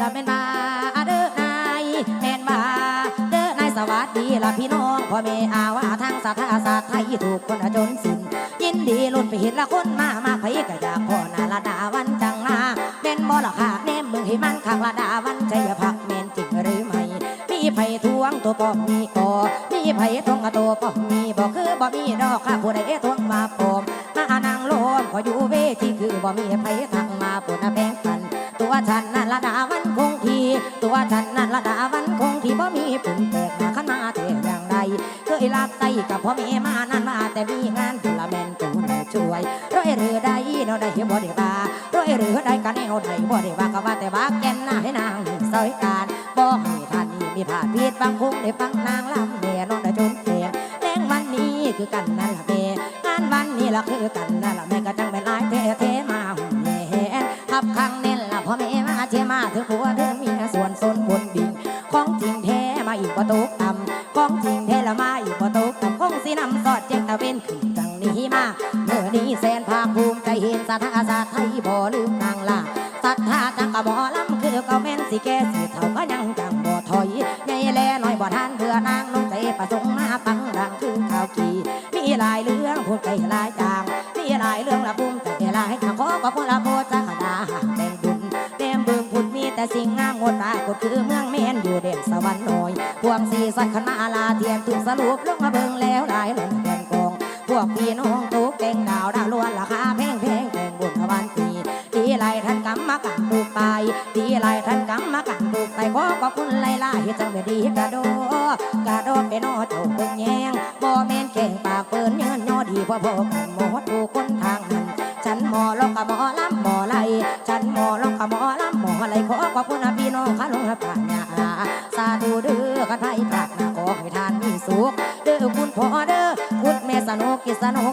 ละแม่นมาเด้อนายแม่นมาเด้อนายสวัสดีละพี่น้องพ่อแม่อาว่าทางสาธาศาสไทยถูกคนจนสิ้นยินดีลุ้นไปเห็นละคนมามาไผก็อยากพ่อนาละดาวันจังนาแม่นบ่ละค่ะแนมมึงให้มันข้างละดาวันใจพักแม่นจริงหรือไม่มีไผทวงตัวก็มีก็มีไผทวงกับตัวก็มีบ่คือบ่มีดอกค่ะผู้ใดทวงมาปอมมานั่งโลมขออยู่เวทีคือบ่มีไผทักมาปุ่นแบ่งปัน ตัวฉันนั่นละดาวันคงทีตัวฉันนั่นละดาวันคงทีบ่มีปุ่นแตกมาขันมาแต่อย่างใดเคยลาบไตกับพ่อแม่มานั่นมาแต่มีงานพลเมนตูนช่วยร้อยเรือใดเนาะได้บ่ได้บาร้อยเรือใดกันแนวใดบ่ได้บาก็ว่าแต่บาแก่นหน้าให้นางซอยการบ่ให้ท่านนี้มีผ่าพิษบางคงได้ฟังนางลำแม่นองได้จนแก่แดงวันนี้คือกันนั่นละแม่งานวันนี้ละคือกันนั่นละแม่ก็จังเป็นลายเท่เทมาหุ่นแย่ขับข้างเน้นละ พ่อแม่มาเชียมาถึงผัวถึงเมียส่วนสนบนบิ่งของจริงแท้มาอีกประตูต่ำของจริงแท้ละมาอีกประตูต่ำคงสีนำสอดแจ้งตะเวนขึ้นจังนี้มาเมื่อนี้แสนภาคภูมิใจเห็นสาธาศาสตร์ไทยบ่ลืมนางลาศรัทธาจังกะบ่ลำคือก่าแม่นสิแก่สิเท่าก็ยังจังบ่ถอยใหญ่แลน้อยบ่ทานเพื่อนางลงใจประสงค์มาปังดังคือข่าวกีมีหลายเรื่องพูดไปหลายจางมีหลายเรื่องละภู ดงากดคือเมืองเมนอยู่เด่นสวรรค์น้อยพวงสีสันขันมาลาเทียนถูกสรุปลงมาเบิ่งแล้วหลายหล่นแกนกองพวกพี่น้องตุกเก่งดาวดาวล้วนราคาแพงแพงแพงบุญทวันปีดีไรท่านกำมากันดูไปดีไรท่านกำมากันดูไปขอขอบคุณไล่ล่าเฮ็ดจังไม่ดีกระโดกระโดไปนอเจ้าเบิ่งแยงบ่แม่นเก่งปากเปิ้นเงินยอดีพ่อพ่อกันหมดทุกคนทางนั้นฉันหมอลอกกับหมอลำหมอไหลฉันหมอลอกกับหมอลำ หมอไหลขอขอบคุณพี่น้องข้าหลวงปัญญาสาธุเด้อกันไทยปรากนาขอให้ทานมีสุขเด้อคุณพ่อเด้อคุณแม่สนุกกิสนุก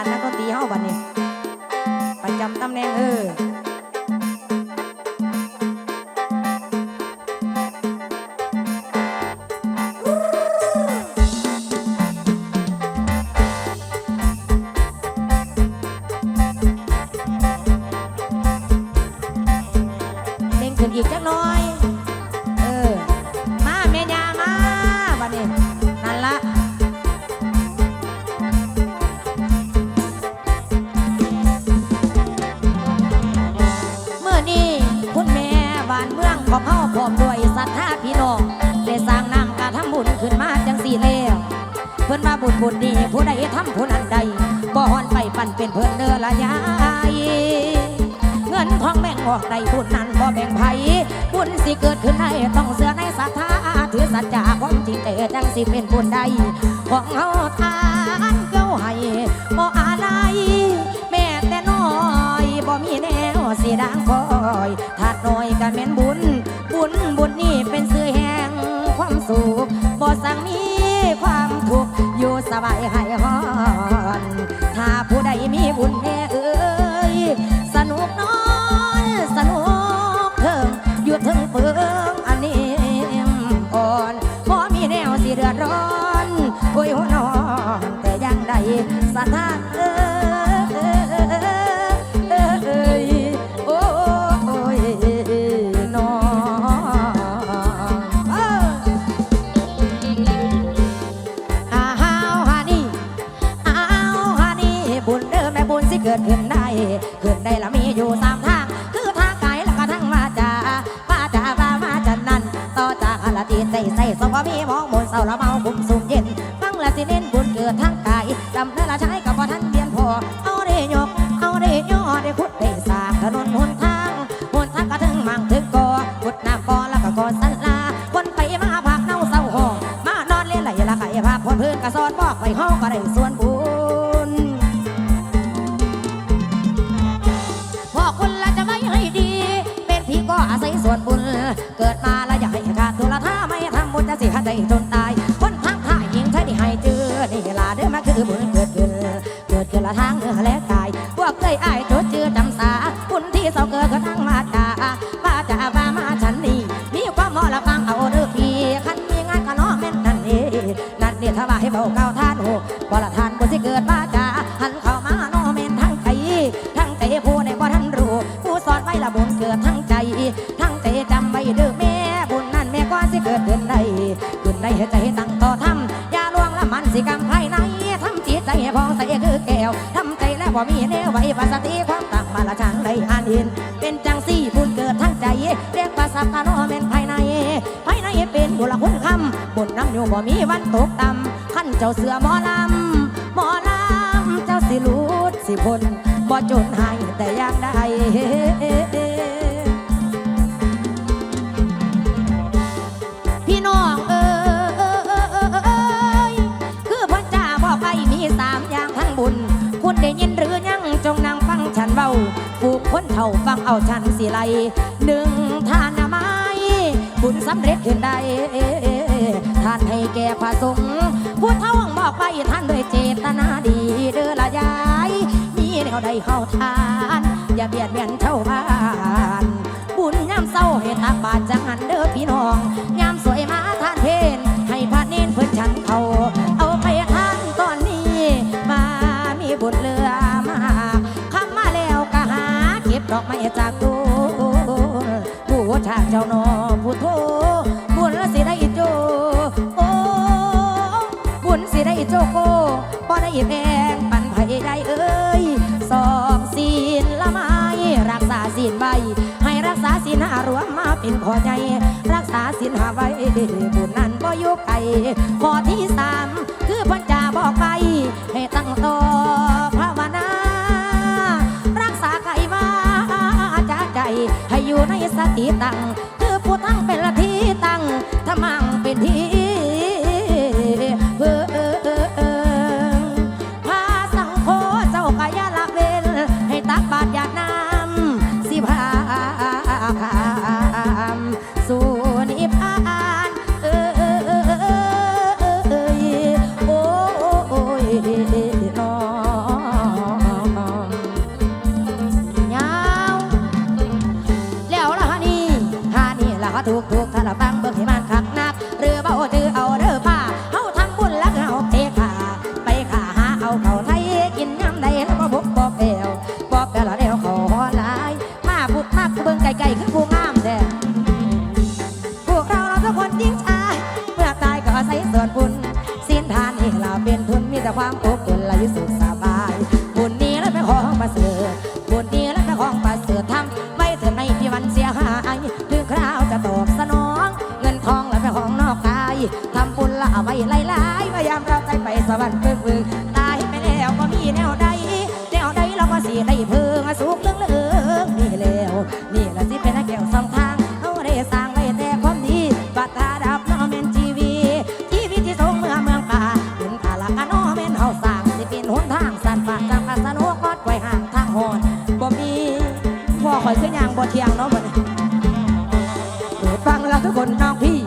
าวพี่อาจารย์นักดนตรีเฮาบัดนี้ประจำตำแหน่งเออเล่งขึ้นอีกจักหน่อย บุญใดผู้ใดทำผู้นั้นใดบ่ฮอนไปปั่นเป็นเพื่อนเด้อละยายเงินทองแบ่งออกใดบุญนั้นบ่แบ่งไผบุญสิเกิดขึ้นได้ต้องเสือในศรัทธาถือสัจจะความจริงแต่จังสิเป็นบุญใดของเฮา ใส่สมว่ามีมองมนเศร้าละเมาคุมสุมเย็น ฟังละสิเน้นบุญเกิดทางกายจำเนินละใช้ ดให้ใจตั้งต่อทำอย่าลวงละมันสิกรรมภายในทำจิตใจพองใสคือแก้วทำใจแล้วบ่มีแนวไว้ปัสสติความต่างมาละช่างได้อ่านเห็นเป็นจังสี่บุญเกิดทั้งใจ เรียกว่าสัพพะโนเมนภายใน ภายในเป็นบุญคุณคำบุญน้ำอยู่บ่มีวันตกต่ำขั้นเจ้าเสือหมอลำหมอลำเจ้าสิรูดสิพลบ่จนให้แต่อยากได้ ญคุณได้ยินหรือยังจงนั่งฟังฉันเบาผูกคนเท่าฟังเอาฉันสิไลหนึ่งทานไม้บุญสำเร็จขึ้นได้ท่านให้แก่พระสงฆ์ผู้เท่าบอกไปท่านด้วยเจตนาดีเด้อละยายมีแนวใดเข้าทาน อย่าเบียดเบียนเท่าบ้านบุญยามเศร้าให้ตักบาตรจังหันเด้อพี่น้อง ยแพงปันไผได้เอ้ยสอบศีลละไม้รักษาศีลใบ ให้รักษาศีลหารวมมาเป็นขอใจรักษาศีลหาไว้บุญนั้นบ่อยู่ไกลข้อที่สาม กบาตรหยาดน้ำสิพามสู่นิพพานเอ้ยโอ้ยน้องยาวแล้วละฮะนี่ฮานี่ละฮะถูกถูกถ้าละฟัง ตายไปแล้วก็มีแนวใดแนวใดเราก็สีได้เพิ่งสุขเรื่องเรื่องนี่แล้วนี่ละที่เป็นแก้วสองทางเอาได้สร้างไว้แต่ความดีบัตรดับน้อเมนทีวีชีวิตที่ทรงเมืองเมืองป่าเป็นภาระกันน้อเมนเฮาสร้างสิเป็นหนทางสันฝากจากภาสนุกอดไว้ห่างทางหอนบ่มีพ่อคอยขึ้นยางบ่เที่ยงเนาะบ่เนี่ยฟังละทุกคนน้องพี่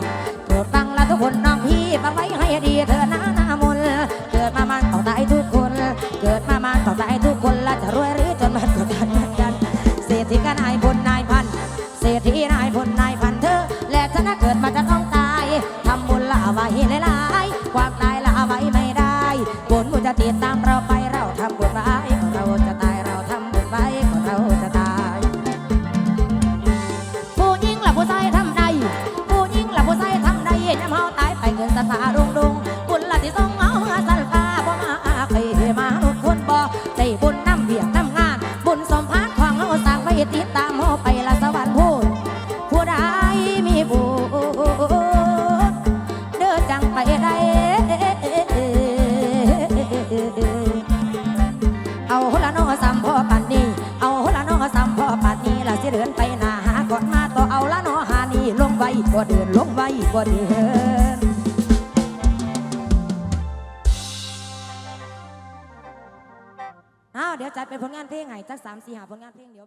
เอาละน้องซ้ำพ่อปันนี่เอาละน้องซ้ำพ่อปันนี้ละสิเดินไปหนาหากอดมาต่อเอาละน้องหานี่ลงไว้บ่เดินลงไว้บ่เดินอาเดี๋ยวจัดเป็นผลงานเพลงไห้จักสามสี่หาผลงานเพลงเดี๋ยว